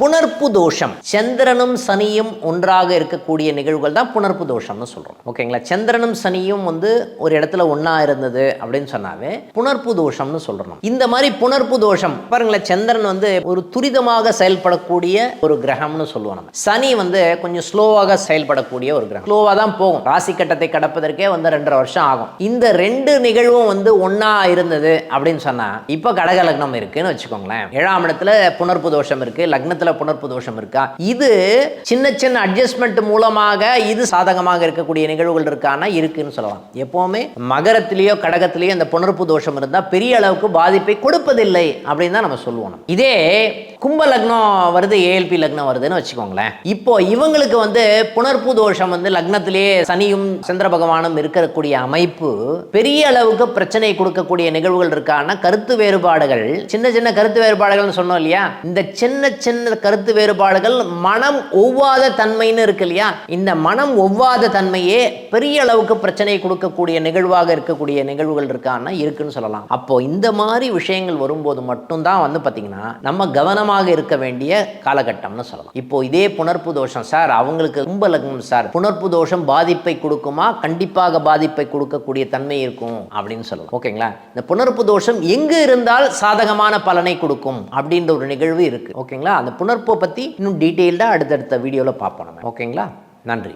புணர்ப்பு தோஷம். சந்திரனும் சனியும் ஒன்றாக இருக்கக்கூடிய நிகழ்வுகள் தான் புணர்ப்பு தோஷம்னு சொல்றோம். ஓகேங்களா? சந்திரனும் சனியும் வந்து ஒரு இடத்துல ஒன்றா இருந்தது அப்படின்னு சொன்னாவே புணர்ப்பு தோஷம்னு சொல்றோம் இந்த மாதிரி புணர்ப்பு தோஷம் பாருங்களேன் சந்திரன் வந்து ஒரு துரிதமாக செயல்படக்கூடிய ஒரு கிரகம்னு சொல்லுவோம் நம்ம. சனி வந்து கொஞ்சம் ஸ்லோவாக செயல்படக்கூடிய ஒரு கிரகம். ஸ்லோவாக தான் போகும். ராசி கட்டத்தை கடப்பதற்கே வந்து ரெண்டரை வருஷம் ஆகும். இந்த ரெண்டு நிகழ்வும் வந்து ஒன்றா இருந்தது அப்படின்னு சொன்னா இப்போ கடக லக்னம் இருக்குன்னு வச்சுக்கோங்களேன். ஏழாம் இடத்துல புணர்ப்பு தோஷம் இருக்கு லக்னத்துல புணர்ப்பு தோஷம் இருக்கா? இது சின்ன சின்ன அட்ஜஸ்ட்மெண்ட் மூலமாக இது சாதகமாக இருக்கக்கூடிய நிகழ்வுகள் இருக்கானா? இருக்குன்னு சொல்லலாம். எப்பவுமே மகரத்திலேயோ கடகத்திலேயோ இந்த புனர்ப்பு தோஷம் இருந்தால் பெரிய அளவுக்கு பாதிப்பை கொடுப்பதில்லை அப்படின்னு தான் நம்ம சொல்லுவோம் இதே கும்ப லக்னம் வருது ஏஎல்பி லக்னம் வருதுன்னு வச்சுக்கோங்களேன். இப்போ இவங்களுக்கு வந்து புனர்ப்பு தோஷம் வந்து லக்னத்திலேயே சனியும் சந்திர பகவானும் இருக்கக்கூடிய அமைப்பு பெரிய அளவுக்கு பிரச்சனை கொடுக்கக்கூடிய நிகழ்வுகள் இருக்கான கருத்து வேறுபாடுகள் சின்ன சின்ன கருத்து வேறுபாடுகள்னு சொன்னோம் இல்லையா? இந்த சின்ன சின்ன கருத்து வேறுபாடுகள் மனம் ஒவ்வாத தன்மைன்னு இருக்கு இல்லையா? இந்த மனம் ஒவ்வாத தன்மையே பெரிய அளவுக்கு பிரச்சனையை கொடுக்கக்கூடிய நிகழ்வாக இருக்கக்கூடிய நிகழ்வுகள் இருக்கான்னா இருக்குன்னு சொல்லலாம். அப்போ இந்த மாதிரி விஷயங்கள் வரும்போது மட்டும்தான் வந்து பார்த்தீங்கன்னா நம்ம கவனமாக இருக்க வேண்டிய காலகட்டம்னு சொல்லலாம். இப்போ இதே புணர்ப்பு தோஷம் சார் அவங்களுக்கு கும்ப லக்னம் சார். புணர்ப்பு தோஷம் பாதிப்பை கொடுக்குமா? கண்டிப்பாக பாதிப்பை கொடுக்கக்கூடிய தன்மை இருக்கும் அப்படின்னு சொல்லலாம். ஓகேங்களா? இந்த புணர்ப்பு தோஷம் எங்கு இருந்தால் சாதகமான பலனை கொடுக்கும் அப்படின்ற ஒரு நிகழ்வு இருக்கு. ஓகேங்களா? அந்த உணர்ப்பை பத்தி இன்னும் டீட்டெயில்டாக அடுத்தடுத்த வீடியோவில் பார்ப்போம் நம்ம. ஓகேங்களா? நன்றி.